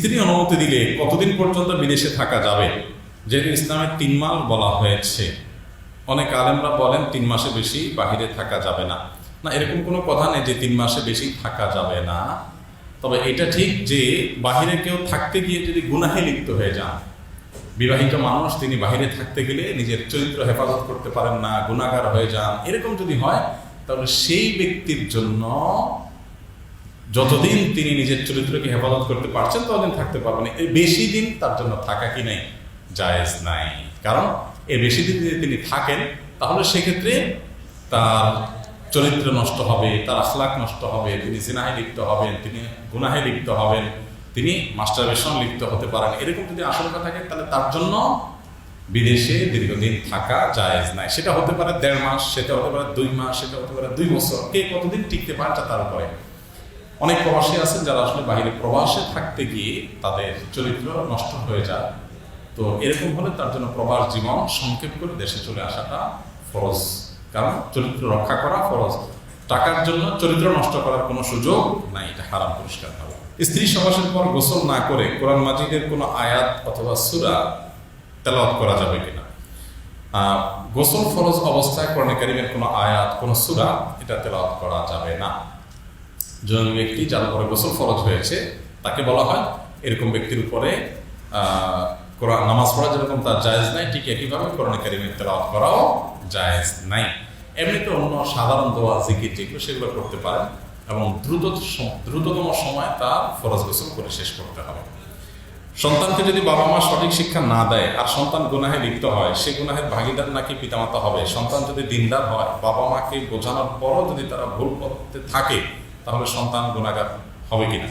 স্ত্রী অনুমতি দিলে কতদিন পর্যন্ত বিদেশে থাকা যাবে? যেহেতু ইসলামের তিন মাস বলা হয়েছে। অনেক আলেমরা বলেন তিন মাসে বেশি বাহিরে থাকা যাবে না। না, এরকম কোনো কথা নেই যে তিন মাসে বেশি থাকা যাবে না। তবে এটা ঠিক যে বাহিরে কেউ থাকতে গিয়ে যদি গুনাহে লিপ্ত হয়ে যান, বিবাহিত মানুষ তিনি বাহিরে থাকতে গেলে নিজের চরিত্র হেফাজত করতে পারেন না গুণাগার হয়ে যান, এরকম যদি হয়, তাহলে সেই ব্যক্তির জন্য যতদিন তিনি নিজের চরিত্রকে হেফাজত করতে পারছেন, ততদিন থাকতে পারবেন এই বেশি দিন তার জন্য থাকা কি নাই? জায়েজ নাই। কারণ এই বেশি দিন যদি তিনি থাকেন, তাহলে সেক্ষেত্রে তার চরিত্র নষ্ট হবে, তার আখলাক নষ্ট হবে, তিনি সিনাহে লিপ্ত হবেন, তিনি গুনাহে লিপ্ত হবেন, তিনি মাস্টারবেশন লিপ্ত হতে পারেন। এরকম যদি আশঙ্কা থাকে, তাহলে তার জন্য বিদেশে দীর্ঘদিন থাকা জায়েজ নাই। সেটা হতে পারে দেড় মাস, সেটা হতে পারে দুই মাস, সেটা হতে পারে দুই বছর। কে কতদিন টিকতে পারে তা তার উপরে অনেক প্রবাসী আছেন যারা আসলে বাইরে প্রবাসে থাকতে গিয়ে তাদের চরিত্র নষ্ট হয়ে যায়। তো এরকম হলে তার জন্য প্রবাস জীবন সংক্ষেপ করে দেশে চলে আসাটা ফরজ। কারণ চরিত্র রক্ষা করা ফরজ। টাকার জন্য চরিত্র নষ্ট করার কোনো সুযোগ নাই, এটা হারাম পরিষ্কার হবে স্ত্রী সবাসের পর গোসল না করে কোরআন মাজিদের কোনো আয়াত অথবা সুরা তেলাওয়াত করা যাবে কিনা? গোসল ফরজ অবস্থায় কোরআন কোনো আয়াত, কোনো সুরা এটা তেলাওয়াত করা যাবে না। জননী ব্যক্তি যার উপরে গোসল ফরজ হয়েছে, তাকে বলা হয় এরকম ব্যক্তির উপরে কোরআন, নামাজ পড়া যেরকম তার জায়েজ নাই, ঠিক একইভাবে কোরআন কারিমের তেলাওয়াত করাও জায়েজ নাই। এমনিতে অন্য সাধারণ দোয়া, জিকির যেগুলো সেগুলো করতে পারেন এবং দ্রুত, দ্রুততম সময় তার ফরজ গোসল করে শেষ করতে হবে। সন্তানকে যদি বাবা মা সঠিক শিক্ষা না দেয়, আর সন্তান গুনাহে লিপ্ত হয়, সে গুনাহের ভাগিদার নাকি পিতামাতা হবে? সন্তান যদি দিনদার হয়, বাবা মাকে বোঝানোর পরও যদি তারা ভুল করতে থাকে তাহলে সন্তান গুণাগার হবে কিনা?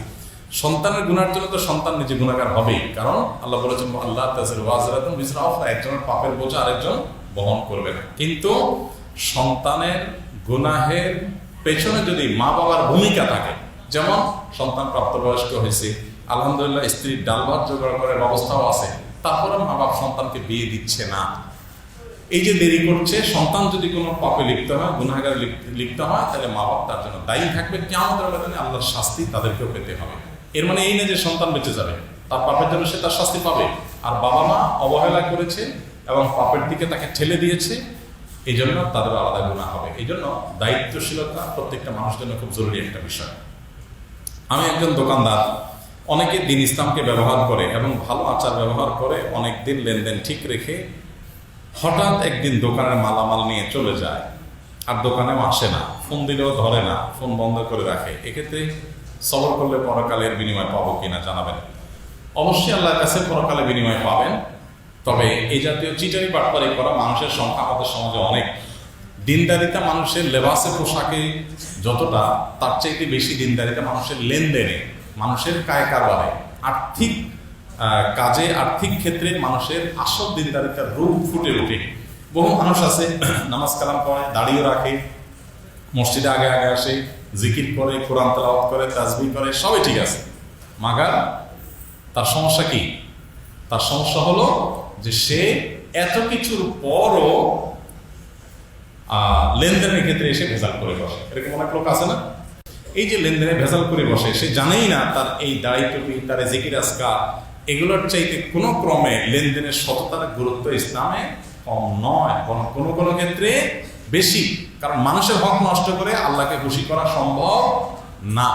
সন্তানের গুনার জন্য তো সন্তান নিজে গুণাগার হবেই। কারণ আল্লাহ বলেছেন, আল্লাহ একজনের পাপের বোঝা আরেকজন বহন করবে না। কিন্তু সন্তানের গুনাহের পেছনে যদি মা বাবার ভূমিকা থাকে, যেমন সন্তান প্রাপ্তবয়স্ক হয়েছে, আলহামদুলিল্লাহ স্ত্রীর ডাল ভাত জোগাড় করার ব্যবস্থাও আছে তারপরে মা বাপ সন্তানকে বিয়ে দিচ্ছে না। এই যে দেরি করছে, সন্তান যদি কোনো পাপে লিপ্ত হয় গুনাগার লিপ্ত হয়, তাহলে মা বাপ তার জন্য দায়ী থাকবে। কেমন ময়দানে আল্লাহর শাস্তি তাদেরকেও পেতে হবে। এর মানে এই না যে সন্তান বেঁচে যাবে, তার পাপের জন্য সে তার শাস্তি পাবে। আর বাবা মা অবহেলা করেছে এবং পাপের দিকে তাকে ঠেলে দিয়েছে এই জন্য তাদের আলাদা গুণা হবে। এই জন্য দায়িত্বশীলতা প্রত্যেকটা মানুষের জন্য খুব জরুরি একটা বিষয়। আমি একজন দোকানদার, অনেকে দিন ইসলামকে ব্যবহার করে এবং ভালো আচার ব্যবহার করে অনেক দিন লেনদেন ঠিক রেখে হঠাৎ একদিন দোকানের মালামাল নিয়ে চলে যায়। আর দোকানেও আসে না, ফোন দিলেও ধরে না, ফোন বন্ধ করে রাখে। এক্ষেত্রে সবর করলে পরকালের বিনিময় পাবো কিনা জানাবেন। অবশ্যই আল্লাহর কাছে পরকালে বিনিময় পাবেন। তবে এই জাতীয় চিটারি পাটপারি করা মানুষের সংখ্যা আমাদের সমাজে অনেক। দিনদারিতা মানুষের লেবাসে পোশাকে যতটা, তার চাইতে বেশি দিনদারিতা মানুষের লেনদেনে, মানুষের কায় কারবারে আর্থিক কাজে, আর্থিক ক্ষেত্রে মানুষের আসল দিনদারিতার রূপ ফুটে ওঠে। বহু মানুষ আছে, নামাজ কালাম পড়ে, দাঁড়িয়ে রাখে, মসজিদে আগে আগে আসে, জিকির করে, কোরআন তেলাওয়াত করে তাজবি করে, সবই ঠিক আছে। মাগার, তার সমস্যা কি? তার সমস্যা হলো যে সে এত কিছুর পরও লেনদেনের ক্ষেত্রে এসে ভেজাল করে বসে। এরকম অনেক লোক আছে না? এই যে লেনদেনে ভেজাল করে বসে, সে জানেই না তার এই টুপি তার জিকির আজকা এগুলোর চাইতে কোনো ক্রমে লেনদেনের সততার গুরুত্ব ইসলামে কম নয়। কোন, কোনো কোনো ক্ষেত্রে বেশি। কারণ মানুষের হক নষ্ট করে আল্লাহকে খুশি করা সম্ভব না।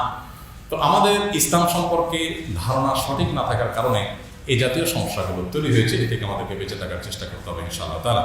তো আমাদের ইসলাম সম্পর্কে ধারণা সঠিক না থাকার কারণে এই জাতীয় সমস্যাগুলো তৈরি হয়েছে। এ থেকে আমাদেরকে বেঁচে থাকার চেষ্টা করতে হবে ইনশাআল্লাহ তারা